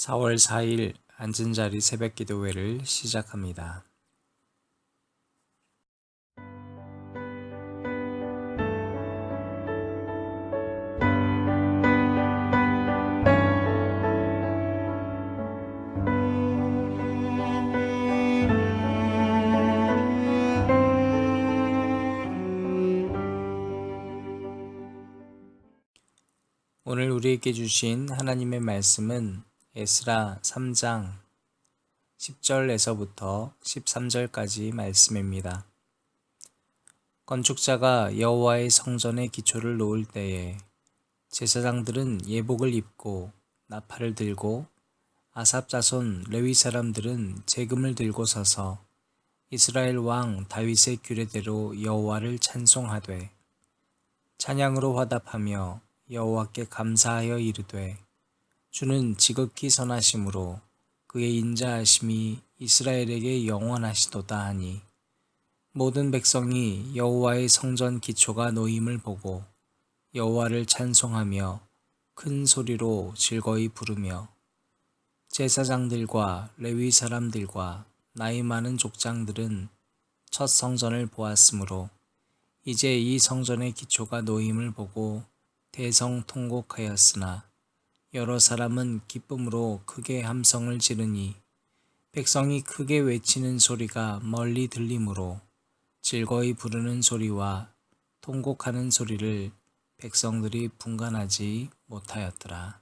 4월 4일 앉은 자리 새벽 기도회를 시작합니다. 오늘 우리에게 주신 하나님의 말씀은 에스라 3장 10절에서부터 13절까지 말씀입니다. 건축자가 여호와의 성전의 기초를 놓을 때에 제사장들은 예복을 입고 나팔을 들고 아삽 자손 레위 사람들은 재금을 들고 서서 이스라엘 왕 다윗의 규례대로 여호와를 찬송하되 찬양으로 화답하며 여호와께 감사하여 이르되 주는 지극히 선하심으로 그의 인자하심이 이스라엘에게 영원하시도다 하니 모든 백성이 여호와의 성전 기초가 놓임을 보고 여호와를 찬송하며 큰 소리로 즐거이 부르며 제사장들과 레위 사람들과 나이 많은 족장들은 첫 성전을 보았으므로 이제 이 성전의 기초가 놓임을 보고 대성통곡하였으나 여러 사람은 기쁨으로 크게 함성을 지르니 백성이 크게 외치는 소리가 멀리 들리므로 즐거이 부르는 소리와 통곡하는 소리를 백성들이 분간하지 못하였더라.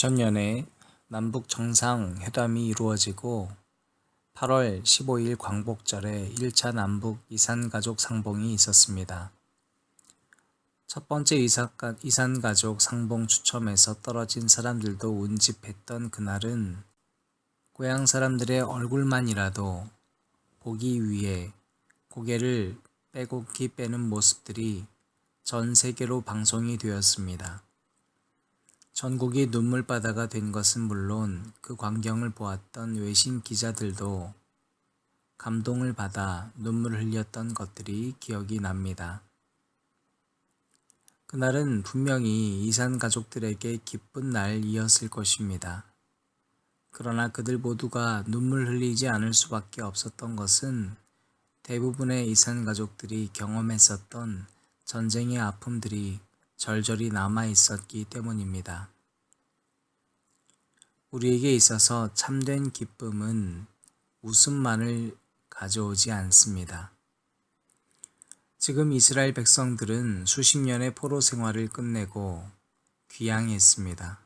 (2000년에) 남북 정상회담이 이루어지고 8월 15일 광복절에 1차 남북 이산가족 상봉이 있었습니다. 첫 번째 이산가족 상봉 추첨에서 떨어진 사람들도 운집했던 그날은 고향 사람들의 얼굴만이라도 보기 위해 고개를 빼곡히 빼는 모습들이 전 세계로 방송이 되었습니다. 전국이 눈물바다가 된 것은 물론 그 광경을 보았던 외신 기자들도 감동을 받아 눈물을 흘렸던 것들이 기억이 납니다. 그날은 분명히 이산 가족들에게 기쁜 날이었을 것입니다. 그러나 그들 모두가 눈물 흘리지 않을 수밖에 없었던 것은 대부분의 이산 가족들이 경험했었던 전쟁의 아픔들이 절절히 남아 있었기 때문입니다. 우리에게 있어서 참된 기쁨은 웃음만을 가져오지 않습니다. 지금 이스라엘 백성들은 수십 년의 포로 생활을 끝내고 귀향했습니다.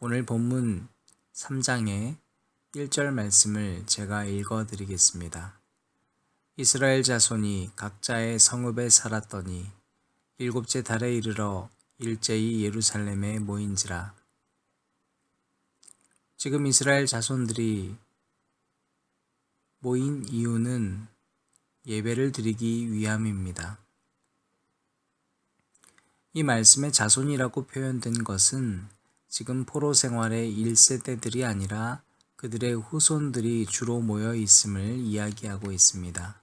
오늘 본문 3장의 1절 말씀을 제가 읽어 드리겠습니다. 이스라엘 자손이 각자의 성읍에 살았더니 일곱째 달에 이르러 일제히 예루살렘에 모인지라. 지금 이스라엘 자손들이 모인 이유는 예배를 드리기 위함입니다. 이 말씀에 자손이라고 표현된 것은 지금 포로 생활의 1세대들이 아니라 그들의 후손들이 주로 모여 있음을 이야기하고 있습니다.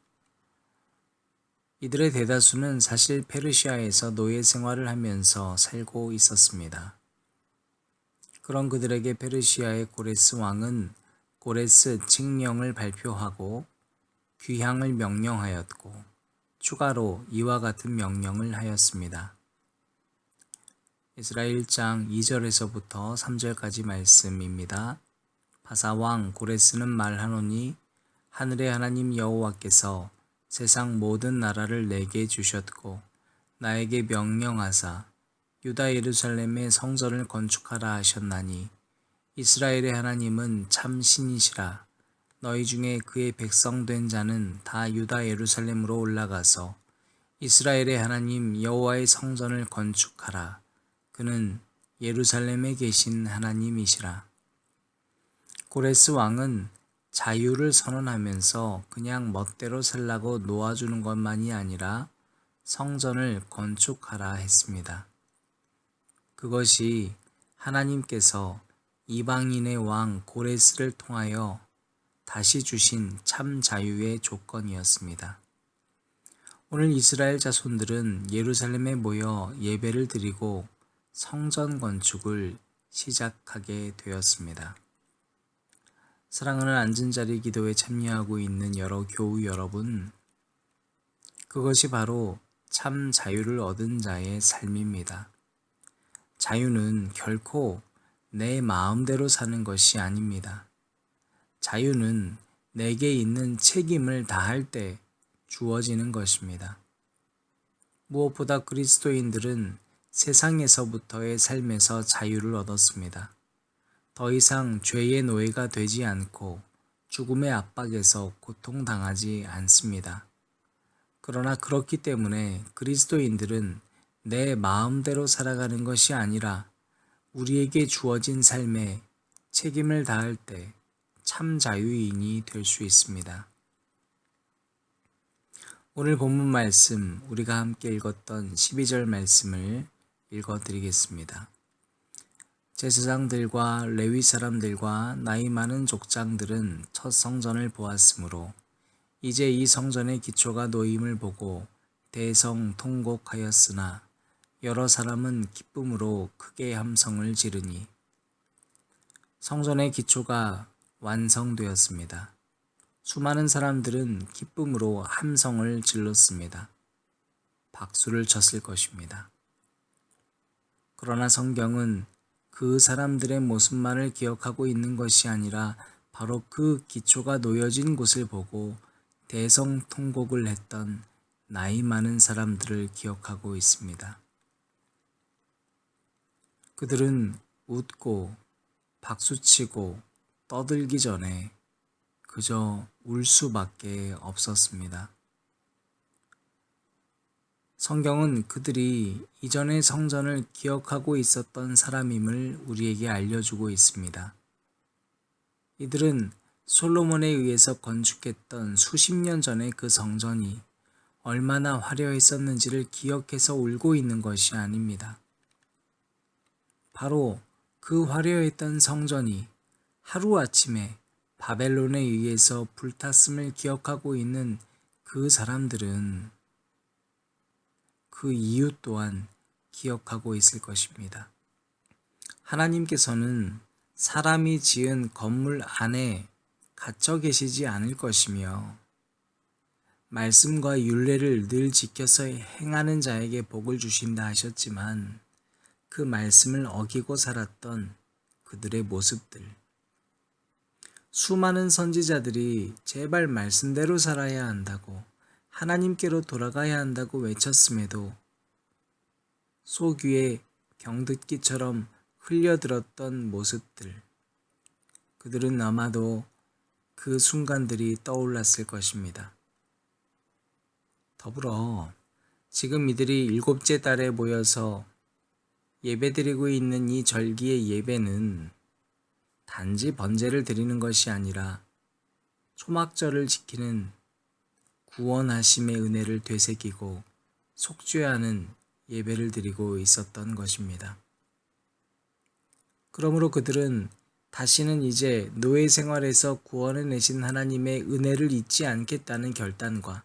이들의 대다수는 사실 페르시아에서 노예 생활을 하면서 살고 있었습니다. 그런 그들에게 페르시아의 고레스 왕은 고레스 칙령을 발표하고 귀향을 명령하였고 추가로 이와 같은 명령을 하였습니다. 이스라엘 1장 2절에서부터 3절까지 말씀입니다. 바사왕 고레스는 말하노니 하늘의 하나님 여호와께서 세상 모든 나라를 내게 주셨고 나에게 명령하사 유다 예루살렘에 성전을 건축하라 하셨나니 이스라엘의 하나님은 참 신이시라. 너희 중에 그의 백성 된 자는 다 유다 예루살렘으로 올라가서 이스라엘의 하나님 여호와의 성전을 건축하라. 그는 예루살렘에 계신 하나님이시라. 고레스 왕은 자유를 선언하면서 그냥 멋대로 살라고 놓아주는 것만이 아니라 성전을 건축하라 했습니다. 그것이 하나님께서 이방인의 왕 고레스를 통하여 다시 주신 참 자유의 조건이었습니다. 오늘 이스라엘 자손들은 예루살렘에 모여 예배를 드리고 성전 건축을 시작하게 되었습니다. 사랑하는 앉은 자리 기도에 참여하고 있는 여러 교우 여러분, 그것이 바로 참 자유를 얻은 자의 삶입니다. 자유는 결코 내 마음대로 사는 것이 아닙니다. 자유는 내게 있는 책임을 다할 때 주어지는 것입니다. 무엇보다 그리스도인들은 세상에서부터의 삶에서 자유를 얻었습니다. 더 이상 죄의 노예가 되지 않고 죽음의 압박에서 고통당하지 않습니다. 그러나 그렇기 때문에 그리스도인들은 내 마음대로 살아가는 것이 아니라 우리에게 주어진 삶에 책임을 다할 때 참 자유인이 될 수 있습니다. 오늘 본문 말씀 우리가 함께 읽었던 12절 말씀을 읽어 드리겠습니다. 제사장들과 레위 사람들과 나이 많은 족장들은 첫 성전을 보았으므로 이제 이 성전의 기초가 놓임을 보고 대성 통곡하였으나 여러 사람은 기쁨으로 크게 함성을 지르니 성전의 기초가 완성되었습니다. 수많은 사람들은 기쁨으로 함성을 질렀습니다. 박수를 쳤을 것입니다. 그러나 성경은 그 사람들의 모습만을 기억하고 있는 것이 아니라 바로 그 기초가 놓여진 곳을 보고 대성통곡을 했던 나이 많은 사람들을 기억하고 있습니다. 그들은 웃고 박수치고 떠들기 전에 그저 울 수밖에 없었습니다. 성경은 그들이 이전의 성전을 기억하고 있었던 사람임을 우리에게 알려주고 있습니다. 이들은 솔로몬에 의해서 건축했던 수십 년 전의 그 성전이 얼마나 화려했었는지를 기억해서 울고 있는 것이 아닙니다. 바로 그 화려했던 성전이 하루아침에 바벨론에 의해서 불탔음을 기억하고 있는 그 사람들은 그 이유 또한 기억하고 있을 것입니다. 하나님께서는 사람이 지은 건물 안에 갇혀 계시지 않을 것이며 말씀과 윤례를 늘 지켜서 행하는 자에게 복을 주신다 하셨지만 그 말씀을 어기고 살았던 그들의 모습들 수많은 선지자들이 제발 말씀대로 살아야 한다고 하나님께로 돌아가야 한다고 외쳤음에도 소귀에 경듣기처럼 흘려들었던 모습들. 그들은 아마도 그 순간들이 떠올랐을 것입니다. 더불어 지금 이들이 일곱째 달에 모여서 예배드리고 있는 이 절기의 예배는 단지 번제를 드리는 것이 아니라 초막절을 지키는 구원하심의 은혜를 되새기고 속죄하는 예배를 드리고 있었던 것입니다. 그러므로 그들은 다시는 이제 노예 생활에서 구원해 내신 하나님의 은혜를 잊지 않겠다는 결단과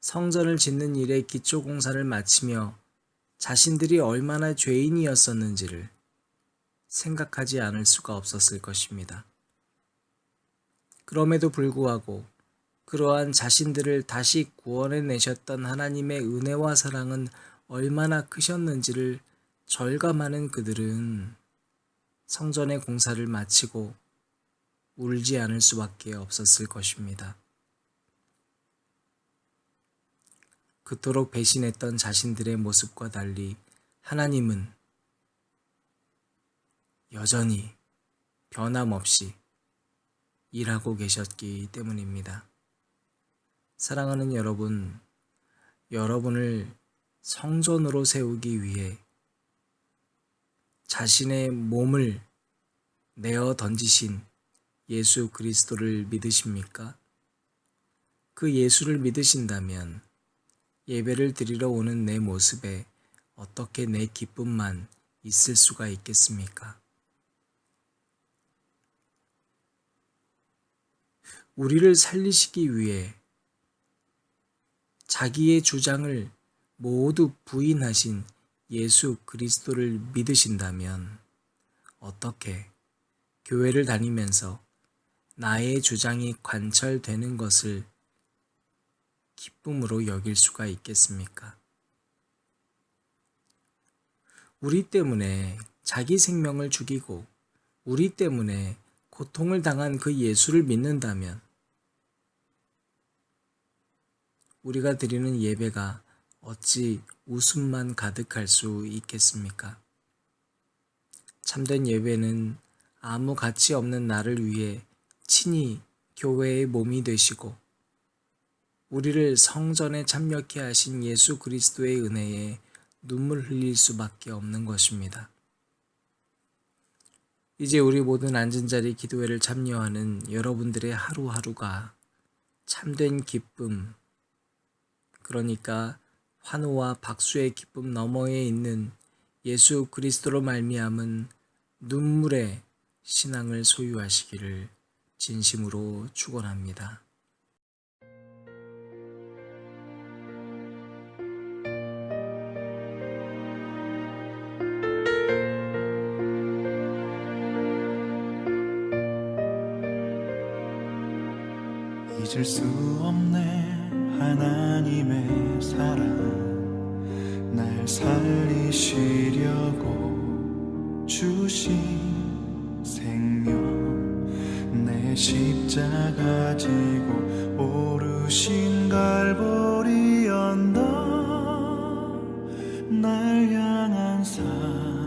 성전을 짓는 일에 기초 공사를 마치며 자신들이 얼마나 죄인이었었는지를 생각하지 않을 수가 없었을 것입니다. 그럼에도 불구하고 그러한 자신들을 다시 구원해 내셨던 하나님의 은혜와 사랑은 얼마나 크셨는지를 절감하는 그들은 성전의 공사를 마치고 울지 않을 수밖에 없었을 것입니다. 그토록 배신했던 자신들의 모습과 달리 하나님은 여전히 변함없이 일하고 계셨기 때문입니다. 사랑하는 여러분, 여러분을 성전으로 세우기 위해 자신의 몸을 내어 던지신 예수 그리스도를 믿으십니까? 그 예수를 믿으신다면 예배를 드리러 오는 내 모습에 어떻게 내 기쁨만 있을 수가 있겠습니까? 우리를 살리시기 위해 자기의 주장을 모두 부인하신 예수 그리스도를 믿으신다면 어떻게 교회를 다니면서 나의 주장이 관철되는 것을 기쁨으로 여길 수가 있겠습니까? 우리 때문에 자기 생명을 죽이고 우리 때문에 고통을 당한 그 예수를 믿는다면 우리가 드리는 예배가 어찌 웃음만 가득할 수 있겠습니까? 참된 예배는 아무 가치 없는 나를 위해 친히 교회의 몸이 되시고 우리를 성전에 참여케 하신 예수 그리스도의 은혜에 눈물 흘릴 수밖에 없는 것입니다. 이제 우리 모든 앉은 자리 기도회를 참여하는 여러분들의 하루하루가 참된 기쁨, 그러니까 환호와 박수의 기쁨 너머에 있는 예수 그리스도로 말미암은 눈물의 신앙을 소유하시기를 진심으로 축원합니다. 잊을 수 없네 하나님의 사랑 날 살리시려고 주신 생명 내 십자가 지고 오르신 갈보리 언덕 날 향한 사랑